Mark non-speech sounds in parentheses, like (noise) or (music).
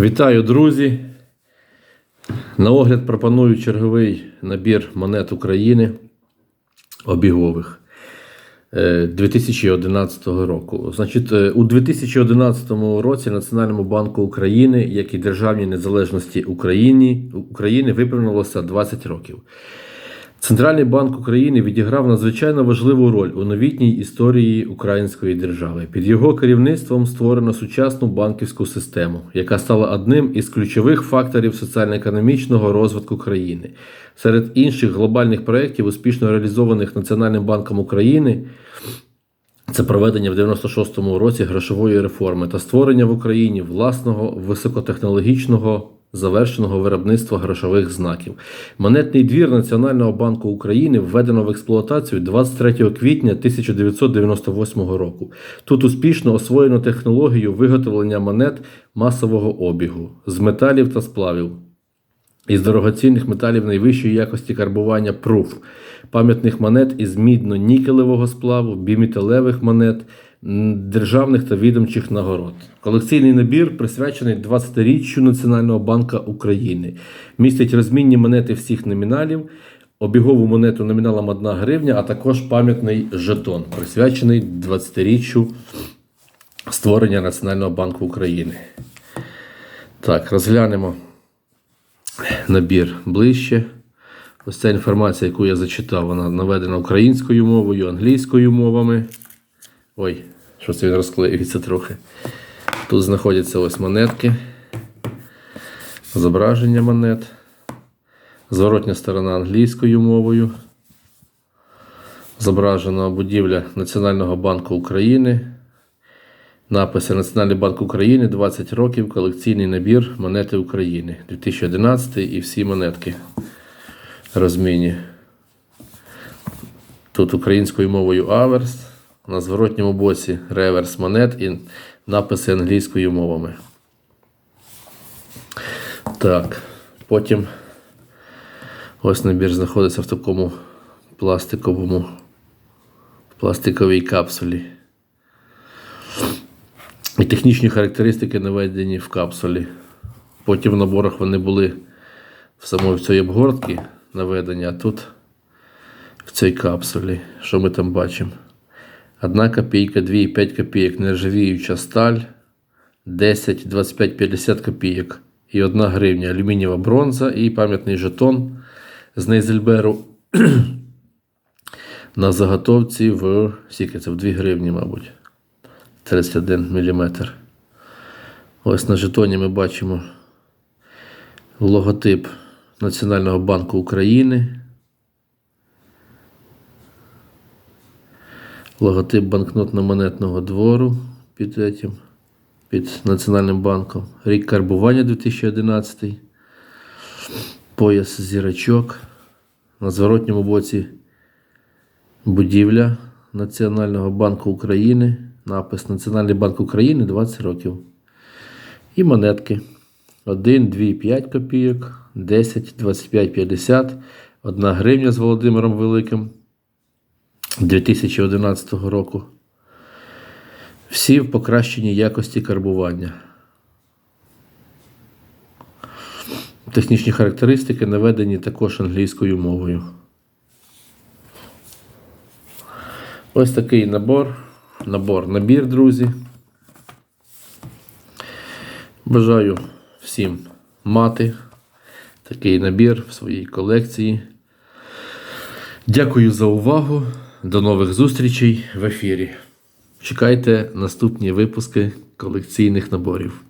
Вітаю, друзі! На огляд пропоную черговий набір монет України обігових е, 2011 року. Значить, е, у 2011 році Національному банку України, як і Державній незалежності України, України виповнилося 20 років. Центральний банк України відіграв надзвичайно важливу роль у новітній історії української держави. Під його керівництвом створено сучасну банківську систему, яка стала одним із ключових факторів соціально-економічного розвитку країни. Серед інших глобальних проєктів, успішно реалізованих Національним банком України, це проведення в 96-му році грошової реформи та створення в Україні власного високотехнологічного завершеного виробництва грошових знаків. Монетний двір Національного банку України введено в експлуатацію 23 квітня 1998 року. Тут успішно освоєно технологію виготовлення монет масового обігу з металів та сплавів. Із дорогоцінних металів найвищої якості карбування пруф, пам'ятних монет із мідно-нікелевого сплаву, біметалевих монет, державних та відомчих нагород. Колекційний набір присвячений 20-річчю Національного банка України. Містить розмінні монети всіх номіналів, обігову монету номіналом 1 гривня, а також пам'ятний жетон, присвячений 20-річчю створення Національного банку України. Так, розглянемо набір ближче. Ось ця інформація, яку я зачитав, вона наведена українською мовою, англійською мовами. Ой, що це він розклеюється трохи. Тут знаходяться ось монетки, зображення монет, зворотня сторона англійською мовою. Зображена будівля Національного банку України. Написи Національний банк України 20 років. Колекційний набір монети України 2011 і всі монетки розмінні. Тут українською мовою аверс. На зворотньому боці реверс монет і написи англійською мовами. Так, потім ось набір знаходиться в такому пластиковому пластиковій капсулі. І технічні характеристики наведені в капсулі. Потім в наборах вони були в самої в цій обгортці наведені, а тут в цій капсулі. Що ми там бачимо? 1 копійка, 2 і 5 копійок, нержавіюча сталь, 10, 25, 50 копійок і 1 гривня, алюмінієва бронза і пам'ятний жетон з Нейзельберу (clears throat) на заготовці в скільки це в 2 гривні, мабуть. 31 мм. Ось на жетоні ми бачимо логотип Національного банку України. Логотип банкнотно-монетного двору під этим, під Національним банком. Рік карбування 2011. Пояс зірочок. На зворотньому боці будівля Національного банку України. Напис Національний банк України 20 років. І монетки. 1, 2, 5 копійок, 10, 25, 50, 1 гривня з Володимиром Великим 2011 року. Всі в покращеній якості карбування. Технічні характеристики наведені також англійською мовою. Ось такий набор. Набор, набір, друзі. Бажаю всім мати такий набір в своїй колекції. Дякую за увагу. До нових зустрічей в ефірі. Чекайте наступні випуски колекційних наборів.